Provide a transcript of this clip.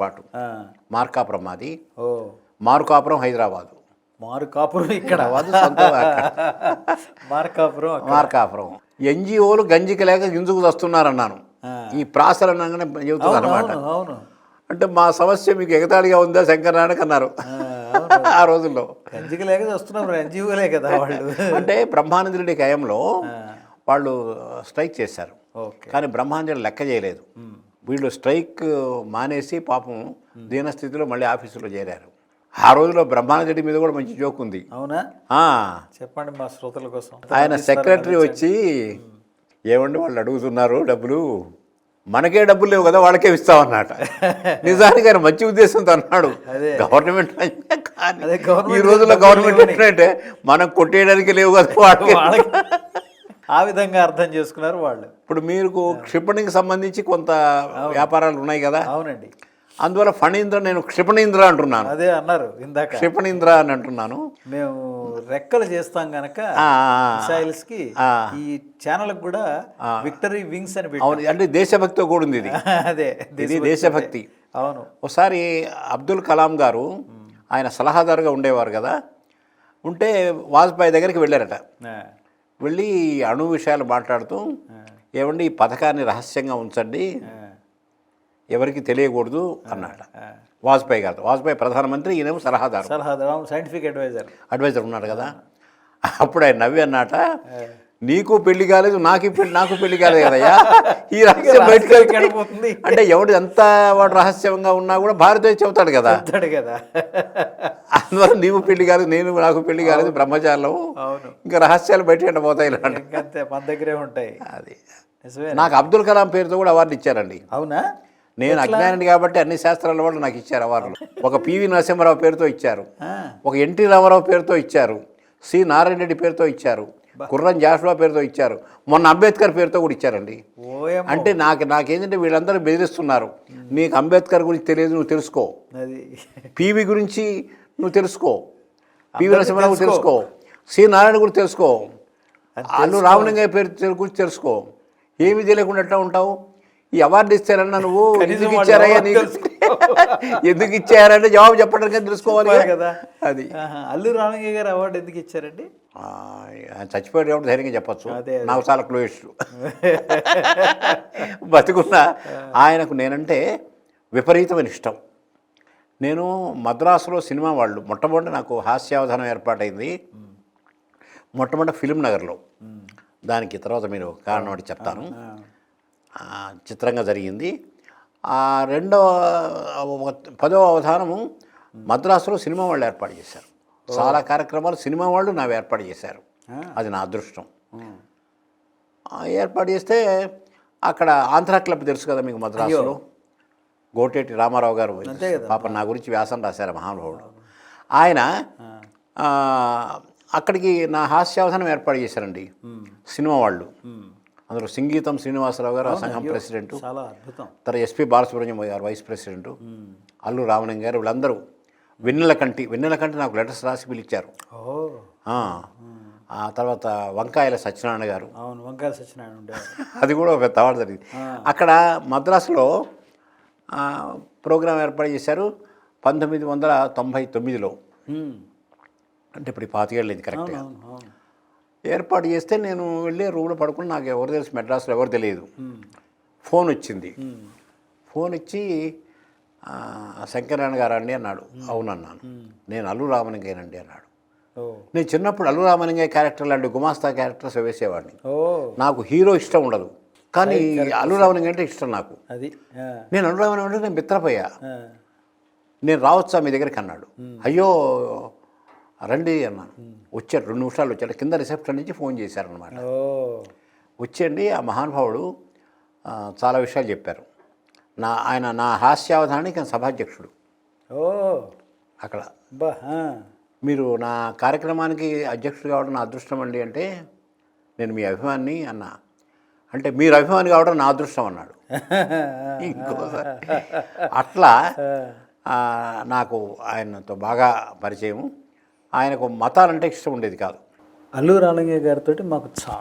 పాటు. మార్కాపురం మాది. మారుకాపురం హైదరాబాదు. మారుకాపురం ఇక్కడ. మార్కాపురం. మార్కాపురం. ఎన్జిఓలు గంజికి లేక గింజుకు వస్తున్నారన్నాను. ఈ ప్రాసలు అనగానే చెబుతుంది అవును అనమాట అంటే మా సమస్య మీకు ఎగతాళిగా ఉందా శంకరనారాయణకి అన్నారు. ఆ, రోజుల్లో. గంజికి లేక వస్తున్నాం ఎన్జిఓలే కదా వాళ్ళు. అంటే బ్రహ్మానందుడి కయంలో వాళ్ళు స్ట్రైక్ చేశారు. ఓకే. కానీ బ్రహ్మాంజలి లెక్క చేయలేదు. వీళ్ళు స్ట్రైక్ మానేసి పాపం దీనస్థితిలో మళ్ళీ ఆఫీసులో చేరారు. ఆ రోజులో బ్రహ్మానందుడి మీద కూడా మంచి జోక్ ఉంది. అవునా? చెప్పండి మా శ్రోతల కోసం. ఆయన సెక్రటరీ వచ్చి ఏమండి వాళ్ళు అడుగుతున్నారు డబ్బులు? మనకే డబ్బులు లేవు కదా వాళ్ళకే ఇస్తామన్నట. నిజానికి ఆయన మంచి ఉద్దేశంతో అన్నాడు. గవర్నమెంట్ ఈ రోజుల్లో గవర్నమెంట్. ఎట్లంటే మనం కొట్టేయడానికి లేవు కదా వాళ్ళకి. ఆ విధంగా అర్థం చేసుకున్నారు వాళ్ళు. ఇప్పుడు మీకు క్షిపణికి సంబంధించి కొంత వ్యాపారాలు ఉన్నాయి కదా? అవునండి. అందువల్ల ఫణీంద్ర నేను క్షిపణీంద్ర అంటున్నాను. అదే అన్నారు ఇందాక. క్షిపణీంద్ర అని అంటున్నాను. మేము రెక్కలు చేస్తాం గనక మిసైల్స్కి. ఈ ఛానల్ కూడా విక్టరీ వింగ్స్ అని అవును అంటే దేశభక్తితో కూడింది ఇది. అదే ఇది దేశభక్తి. అవును. ఒకసారి అబ్దుల్ కలాం గారు ఆయన సలహాదారుగా ఉండేవారు కదా? ఉంటే వాజ్పేయి దగ్గరికి వెళ్ళారట. వెళ్ళి అణు విషయాలు మాట్లాడుతూ ఏమండి ఈ పథకాన్ని రహస్యంగా ఉంచండి. ఎవరికి తెలియకూడదు అన్నాడు. వాజ్పేయి గారు. వాజ్పేయి ప్రధానమంత్రి ఈయనేమో సలహాదారు. సలహాదారు సైంటిఫిక్ అడ్వైజర్ అడ్వైజర్ ఉన్నాడు కదా. అప్పుడు ఆయన నవ్వి అన్నట నీకు పెళ్ళి కాలేదు నాకు పెళ్ళి నాకు పెళ్ళి కాలేదు కదయ్యా? ఈ రహస్యం బయటకు. అంటే ఎవడు ఎంత వాడు రహస్యంగా ఉన్నా కూడా భారతీయ చెబుతాడు కదా. కదా. అందువల్ల నీవు పెళ్ళి కాలేదు నేను నాకు పెళ్ళి కాలేదు బ్రహ్మచారులం అవును. ఇంకా రహస్యాలు బయట పోతాయి మన దగ్గరే ఉంటాయి. అది. నాకు అబ్దుల్ కలాం పేరుతో కూడా అవార్డు ఇచ్చారండి. అవునా? నేను అజ్ఞానిని కాబట్టి అన్ని శాస్త్రాల వాళ్ళు నాకు ఇచ్చారు అవార్డులు. ఒక పివి నరసింహారావు పేరుతో ఇచ్చారు. ఒక ఎన్టీ రామారావు పేరుతో ఇచ్చారు. సి నారాయణ రెడ్డి పేరుతో ఇచ్చారు. కుర్రం జాషువా పేరుతో ఇచ్చారు. మొన్న అంబేద్కర్ పేరుతో కూడా ఇచ్చారండి. అంటే నాకు నాకేంటంటే వీళ్ళందరూ బెదిరిస్తున్నారు. నీకు అంబేద్కర్ గురించి తెలియదు నువ్వు తెలుసుకో. పివి గురించి నువ్వు తెలుసుకో. పివి నరసింహారావు తెలుసుకో. సి నారాయణ గురించి తెలుసుకో. అల్లు రామలింగయ్య పేరు గురించి తెలుసుకో. ఏమీ తెలియకుండా ఎట్లా ఉంటావు? ఈ అవార్డు ఇస్తారన్నా నువ్వు ఎందుకు ఇచ్చారయ్యా నీకు? ఎందుకు ఇచ్చారంటే జవాబు చెప్పడం కానీ తెలుసుకోవాలి. కదా. అది. అల్లు రామయ్య గారు అవార్డు ఎందుకు ఇచ్చారండి? చచ్చిపోయాడు కాబట్టి ధైర్యంగా చెప్పచ్చు. చాలా క్లోయెస్ట్ బతుకున్న ఆయనకు నేనంటే విపరీతమైన ఇష్టం. నేను మద్రాసులో సినిమా వాళ్ళు మొట్టమొదటి నాకు హాస్యావధానం ఏర్పాటైంది. మొట్టమొదటి ఫిలిం నగర్లో. దానికి తర్వాత మీరు కారణం ఒకటి చెప్తాను. చిత్రంగా జరిగింది. ఆ రెండవ పదవ అవధానము మద్రాసులో సినిమా వాళ్ళు ఏర్పాటు చేశారు. చాలా కార్యక్రమాలు సినిమా వాళ్ళు నాకు ఏర్పాటు చేశారు. అది నా అదృష్టం. ఏర్పాటు చేస్తే అక్కడ ఆంధ్ర క్లబ్ తెలుసు కదా మీకు మద్రాసులో? గోటేటి రామారావు గారు. పాప నా గురించి వ్యాసం రాశారు మహానుభావుడు. ఆయన అక్కడికి నా హాస్యావధానం ఏర్పాటు చేశారండి. సినిమా వాళ్ళు. అందులో సంగీతం శ్రీనివాసరావు గారు ఆ సంఘం ప్రెసిడెంట్. తర్వాత ఎస్పి బాలసుబ్రహ్మణ్యం గారు వైస్ ప్రెసిడెంట్. అల్లు రామలింగ గారు వీళ్ళందరూ వెన్నెల కంటి వెన్నెల కంటి నాకు లెటర్స్ రాసి పిలిచారు. ఓ. ఆ, తర్వాత వంకాయల సత్యనారాయణ గారు. అవును వంకాయ సత్యనారాయణ ఉండేవారు. అది కూడా ఒక పెద్ద అవార్డు జరిగింది అక్కడ మద్రాసులో ప్రోగ్రాం ఏర్పాటు చేశారు పంతొమ్మిది వందల తొంభై తొమ్మిదిలో. అంటే ఇప్పుడు ఈ పాతికేళ్ళు ఇది కరెక్ట్గా. ఏర్పాటు చేస్తే నేను వెళ్ళి రూమ్లో పడుకుని నాకు ఎవరు తెలుసు మెడ్రాస్లో ఎవరు తెలియదు. ఫోన్ వచ్చింది. ఫోన్ ఇచ్చి శంకరనారాయణ గారు అండి అన్నాడు. అవునన్నాను. నేను అల్లు రామలింగయ్యనండి అన్నాడు. నేను చిన్నప్పుడు అల్లు రామలింగయ్య క్యారెక్టర్ లాంటి గుమాస్తా క్యారెక్టర్స్ వేసేవాడిని. ఓ. నాకు హీరో ఇష్టం ఉండదు. కానీ అల్లు రామలింగ అంటే ఇష్టం నాకు. అది నేను అల్లు రామలింగ అంటే నేను మిత్రపోయా. నేను రావచ్చా మీ దగ్గరికి అన్నాడు. అయ్యో రండి అన్నాను వచ్చాడు రెండు నిమిషాలు వచ్చాడు. కింద రిసెప్షన్ నుంచి ఫోన్ చేశారనమాట ఓ. వచ్చండి ఆ మహానుభావుడు చాలా విషయాలు చెప్పారు. నా ఆయన నా హాస్యావధానానికి సభాధ్యక్షుడు. ఓ. అక్కడ. బా. మీరు నా కార్యక్రమానికి అధ్యక్షుడు కావడం నా అదృష్టం అండి అంటే నేను మీ అభిమాని అన్నా. అంటే మీరు అభిమాని కావడం నా అదృష్టం అన్నాడు. ఇంకోసారి. అట్లా నాకు ఆయనతో బాగా పరిచయం ఆయనకు మతాలంటే ఇష్టం ఉండేది కాదు. అల్లు రామలింగయ్య గారితో మాకు చాలా